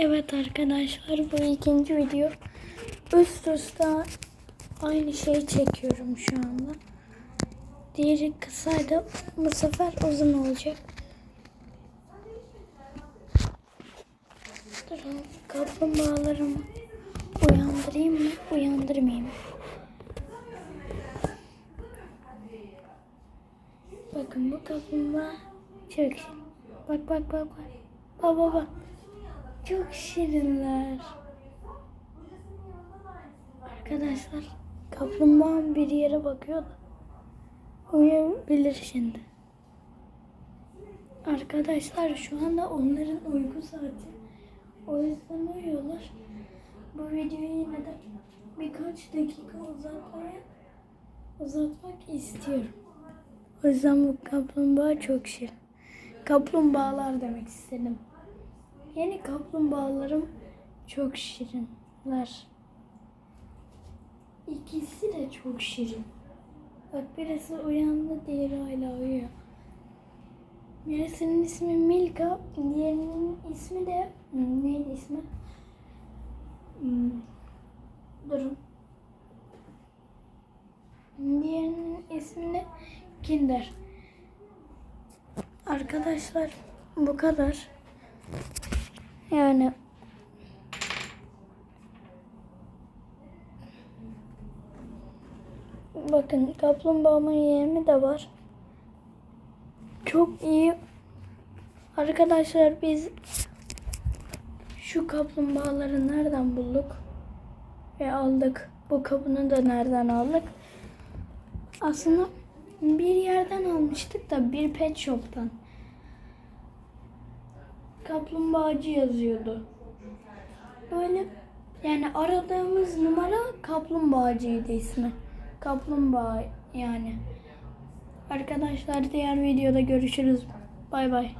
Evet arkadaşlar bu ikinci video. Üst üste aynı şeyi çekiyorum şu anda. Diğeri kısaydı bu sefer uzun olacak. Durun kaplumbağalarımı uyandırayım mı uyandırmayayım mı? Bakın bu kaplumbağa çok şirin. Bak bak bak bak. Baba bak. Çok şirinler. Arkadaşlar kaplumbağa bir yere bakıyor uyuyabilir şimdi. Arkadaşlar şu anda onların uyku saati. O yüzden uyuyorlar. Bu videoyu yine de birkaç dakika uzatmaya uzatmak istiyorum. O yüzden bu kaplumbağa çok şirin. Kaplumbağalar demek istedim. Yeni kaplumbağalarım çok şirinler. İkisi de çok şirin. Bak birisi uyandı, diğeri hala uyuyor. Birisinin ismi Milka, diğerinin ismi de hmm, neydi ismi? Hmm, Durun. Diğerinin ismi de Kinder. Arkadaşlar bu kadar. Yani bakın kaplumbağamın yemi de var. Çok iyi. Arkadaşlar biz şu kaplumbağaları nereden bulduk ve aldık? Bu kabını da nereden aldık? Aslında bir yerden almıştık da bir pet shop'tan. Kaplumbağacı yazıyordu. Böyle yani aradığımız numara kaplumbağacıydı ismi. Kaplumbağa yani. Arkadaşlar diğer videoda görüşürüz. Bay bay.